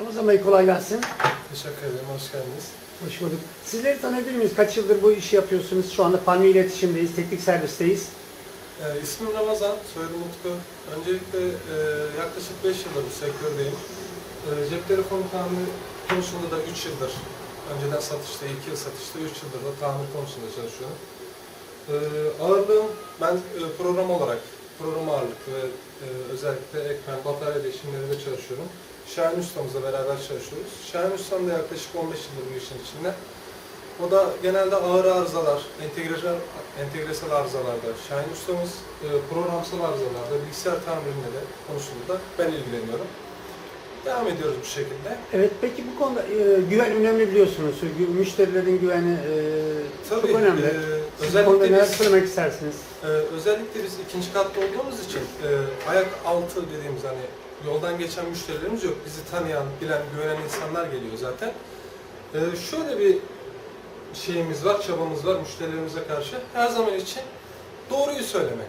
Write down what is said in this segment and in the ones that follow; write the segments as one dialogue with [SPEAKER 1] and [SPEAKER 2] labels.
[SPEAKER 1] Ramazan Bey kolay gelsin.
[SPEAKER 2] Teşekkür ederim, hoş geldiniz.
[SPEAKER 1] Hoş bulduk. Sizleri tanıyabilir miyiz? Kaç yıldır bu işi yapıyorsunuz? Şu anda Palmi iletişimdeyiz, teknik servisteyiz.
[SPEAKER 2] Ee, ismim Ramazan, soyadım Utku. Öncelikle e, yaklaşık 5 yıldır bu sektördeyim. E, cep telefonu tamiri konusunda da 3 yıldır, önceden satışta 2 yıl satışta, 3 yıldır da tamir konusunda çalışıyorum. E, ağırlığım, ben e, program olarak, program ağırlıklı ve e, özellikle ekran, batarya değişimlerinde çalışıyorum. Şahin Ustam'ızla beraber çalışıyoruz. Şahin Ustam da yaklaşık 15 yıldır bu işin içinde. O da genelde ağır arızalar, entegresel, entegresel arızalarda, Şahin ustamız e, programsal arızalarda, bilgisayar tamirinde de konusunda da ben ilgileniyorum. Devam ediyoruz bu şekilde.
[SPEAKER 1] Evet, peki bu konuda e, güven önemli biliyorsunuz. Müşterilerin güveni e, çok
[SPEAKER 2] Tabii,
[SPEAKER 1] önemli.
[SPEAKER 2] e,
[SPEAKER 1] Konuda
[SPEAKER 2] özellikle
[SPEAKER 1] neler
[SPEAKER 2] biz-
[SPEAKER 1] söylemek istersiniz?
[SPEAKER 2] Ee, özellikle biz ikinci katta olduğumuz için e, ayak altı dediğimiz hani yoldan geçen müşterilerimiz yok. Bizi tanıyan, bilen, güvenen insanlar geliyor zaten. Ee, şöyle bir şeyimiz var, çabamız var müşterilerimize karşı. Her zaman için doğruyu söylemek.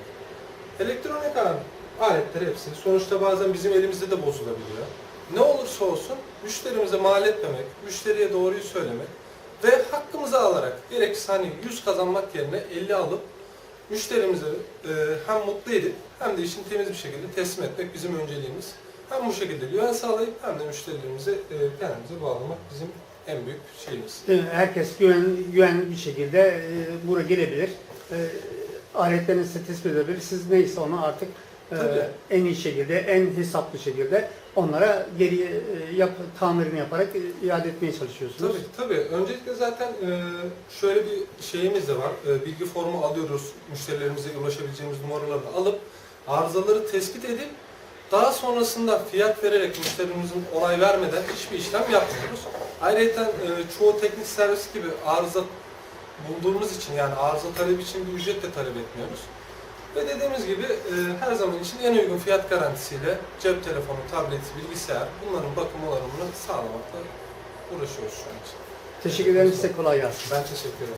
[SPEAKER 2] Elektronik alet- aletler hepsi sonuçta bazen bizim elimizde de bozulabiliyor. Ne olursa olsun müşterimize mal etmemek, müşteriye doğruyu söylemek ve hakkımızı alarak gerekirse hani 100 kazanmak yerine 50 alıp müşterimize e, hem mutlu edip hem de işini temiz bir şekilde teslim etmek bizim önceliğimiz. Hem bu şekilde güven sağlayıp hem de müşterilerimizi e, kendimize bağlamak bizim en büyük şeyimiz.
[SPEAKER 1] Herkes güven, güvenli bir şekilde e, buraya gelebilir. Aletlerini size tespit edebilir. Siz neyse onu artık
[SPEAKER 2] Tabii.
[SPEAKER 1] en iyi şekilde, en hesaplı şekilde onlara geri e, yap, tamirini yaparak iade etmeye çalışıyorsunuz.
[SPEAKER 2] Tabii tabii. Öncelikle zaten e, şöyle bir şeyimiz de var. E, bilgi formu alıyoruz. Müşterilerimize ulaşabileceğimiz numaraları da alıp arızaları tespit edip daha sonrasında fiyat vererek müşterimizin onay vermeden hiçbir işlem yapmıyoruz. Ayrıca çoğu teknik servis gibi arıza bulduğumuz için yani arıza talebi için bir ücret de talep etmiyoruz. Ve dediğimiz gibi e, her zaman için en uygun fiyat garantisiyle cep telefonu, tablet, bilgisayar bunların bakım onarımını sağlamakla uğraşıyoruz şu an için.
[SPEAKER 1] Teşekkür ederim size kolay gelsin.
[SPEAKER 2] Ben teşekkür ederim.